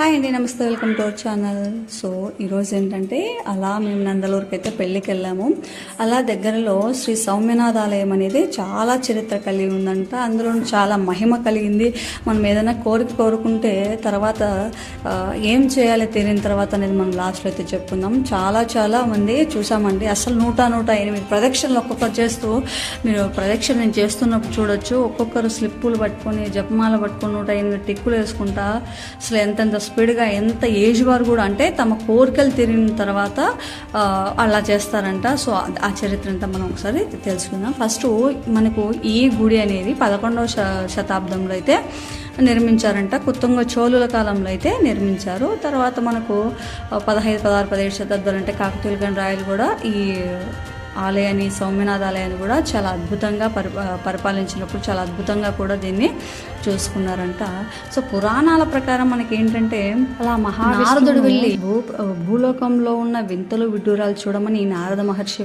Hi అండి నమస్తే welcome to our channel. So ఈరోజు ఏంటంటే అలా మేము నందలూరుకి అయితే పెళ్ళికి వెళ్ళాము అలా దగ్గరలో శ్రీ సౌమ్యనాథ ఆలయం అనేది చాలా చరిత్ర కలిగి ఉందంట. అందులో చాలా మహిమ కలిగింది. మనం ఏదైనా కోరిక కోరుకుంటే తర్వాత ఏం చేయాలి తెలియని తర్వాత అనేది మనం లాస్ట్లో అయితే చెప్పుకుందాం. చాలా చాలా మంది చూసామండి. అసలు నూట నూట ఎనిమిది ప్రదక్షిణలు ఒక్కొక్కరు చేస్తూ మీరు ప్రదక్షిణ నేను చేస్తున్నప్పుడు చూడొచ్చు. ఒక్కొక్కరు స్లిప్పులు పట్టుకొని జపమాల పట్టుకొని నూట ఎనిమిది టిక్కులు వేసుకుంటా అసలు ఎంతెంత స్పీడ్గా ఎంత ఏజ్ వారు కూడా అంటే తమ కోరికలు తిరిగిన తర్వాత అలా చేస్తారంట. సో ఆ- చరిత్ర అంతా మనం ఒకసారి తెలుసుకుందాం. ఫస్ట్ మనకు ఈ గుడి అనేది పదకొండవ శ శతాబ్దంలో అయితే నిర్మించారంట. కుత్తుంగ చోళుల కాలంలో అయితే నిర్మించారు. తర్వాత మనకు పదహైదు పదహారు పదిహేడు శతాబ్దాలు అంటే కాకతీయుల గణరాయలు కూడా ఈ ఆలయాన్ని సౌమ్యనాథ ఆలయాన్ని కూడా చాలా అద్భుతంగా పరి పరిపాలించినప్పుడు చాలా అద్భుతంగా కూడా దీన్ని చూసుకున్నారంట. సో పురాణాల ప్రకారం మనకి ఏంటంటే అలా మహానారదుడు వెళ్ళి భూ భూలోకంలో ఉన్న వింతలు విడ్డూరాలు చూడమని ఈ నారద మహర్షి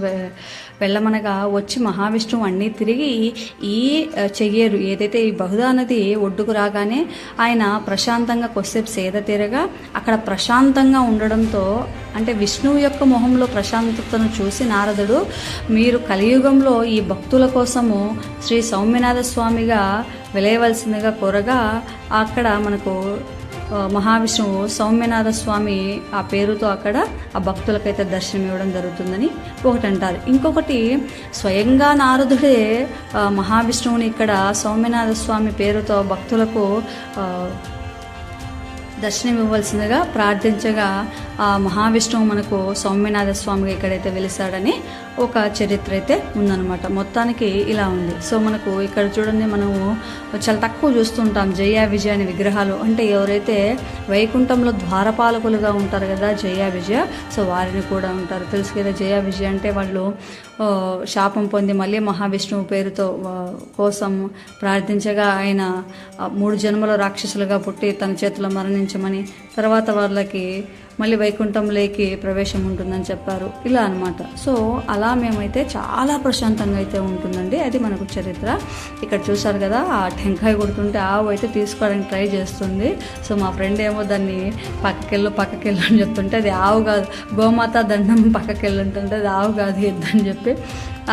వెళ్ళమనగా వచ్చి మహావిష్ణువు అన్నీ తిరిగి ఈ చెయ్యేరు. ఏదైతే ఈ బహుదా నది ఒడ్డుకు రాగానే ఆయన ప్రశాంతంగా కొద్దిసేపు సేద తీరగా అక్కడ ప్రశాంతంగా ఉండడంతో అంటే విష్ణువు యొక్క మొహంలో ప్రశాంతతను చూసి నారదుడు మీరు కలియుగంలో ఈ భక్తుల కోసము శ్రీ సౌమ్యనాథ స్వామిగా వెలయవలసిందిగా కోరగా అక్కడ మనకు మహావిష్ణువు సౌమ్యనాథ స్వామి ఆ పేరుతో అక్కడ ఆ భక్తులకైతే దర్శనం ఇవ్వడం జరుగుతుందని ఒకటి అంటారు ఇంకొకటి స్వయంగా నారదుడే మహావిష్ణువుని ఇక్కడ సౌమ్యనాథ స్వామి పేరుతో భక్తులకు దర్శనం ఇవ్వవలసిందిగా ప్రార్థించగా ఆ మహావిష్ణువు మనకు సౌమ్యనాథ స్వామిగా ఇక్కడైతే వెలిసాడని ఒక చరిత్ర అయితే ఉందన్నమాట. మొత్తానికి ఇలా ఉంది. సో మనకు ఇక్కడ చూడండి మనము చాలా తక్కువ చూస్తుంటాం. జయ విజయ అనే విగ్రహాలు. అంటే ఎవరైతే వైకుంఠంలో ద్వారపాలకులుగా ఉంటారు కదా జయ విజయ సో వారిని కూడా ఉంటారు. తెలుసు కదా జయ విజయ అంటే వాళ్ళు శాపం పొంది మళ్ళీ మహావిష్ణువు పేరుతో కోసం ప్రార్థించగా ఆయన మూడు జన్మల రాక్షసులుగా పుట్టి తన చేతిలో మరణించమని తర్వాత వాళ్ళకి మళ్ళీ వైకుంఠంలోకి ప్రవేశం ఉంటుందని చెప్పారు. ఇలా అన్నమాట. సో అలా మేమైతే చాలా ప్రశాంతంగా అయితే ఉంటుందండి. అది మనకు చరిత్ర. ఇక్కడ చూసారు కదా ఆ టెంకాయ కొడుతుంటే ఆవు అయితే తీసుకోవడానికి ట్రై చేస్తుంది. సో మా ఫ్రెండ్ ఏమో దాన్ని పక్కకెళ్ళు పక్కకెళ్ళు అని చెప్తుంటే అది ఆవు కాదు గోమాత దండం పక్కకెళ్ళుంటుంటే అది ఆవు కాదు ఎద్దు అని చెప్పి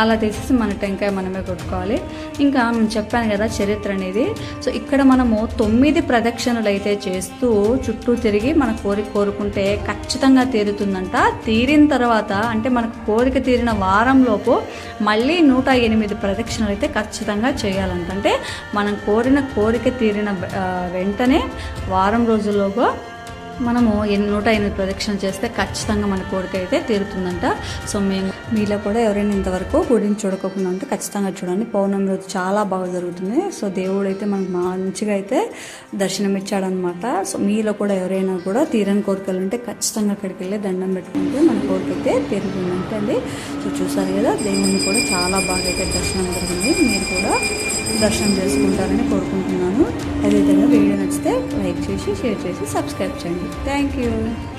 అలా తీసేసి మన టెంకాయ మనమే కొట్టుకోవాలి. ఇంకా నేను చెప్పాను కదా చరిత్ర అనేది. సో ఇక్కడ మనము తొమ్మిది ప్రదక్షిణలు అయితే చేస్తూ చుట్టూ తిరిగి మన కోరిక కోరుకుంటే ఖచ్చితంగా తీరుతుందంట. తీరిన తర్వాత అంటే మనకు కోరిక తీరిన వారంలోపు మళ్ళీ నూట ఎనిమిది ప్రదక్షిణలు అయితే ఖచ్చితంగా చేయాలంట. అంటే మనం కోరిన కోరిక తీరిన వెంటనే వారం రోజుల్లోగా మనము ఎన్ని నూట ఎనిమిది ప్రదక్షిణలు చేస్తే ఖచ్చితంగా మన కోరిక అయితే తీరుతుందంట. సో మేము మీలో కూడా ఎవరైనా ఇంతవరకు గుడిని చూడకోకుండా ఉంటే ఖచ్చితంగా చూడండి. పౌర్ణమి రోజు చాలా బాగా జరుగుతుంది. సో దేవుడు అయితే మనకు మంచిగా అయితే దర్శనం ఇచ్చాడనమాట సో మీలో కూడా ఎవరైనా కూడా తీరని కోరికలు ఉంటే ఖచ్చితంగా అక్కడికి వెళ్ళి దండం పెట్టుకుంటే మన కోరిక అయితే తీరుతుందంటే అండి. సో చూసారు కదా దేవుడిని కూడా చాలా బాగా అయితే దర్శనం జరిగింది. మీరు కూడా దర్శనం చేసుకుంటారని కోరుకుంటున్నాను. అదేవిధంగా వీడియో నచ్చితే లైక్ చేసి షేర్ చేసి సబ్స్క్రైబ్ చేయండి. Thank you.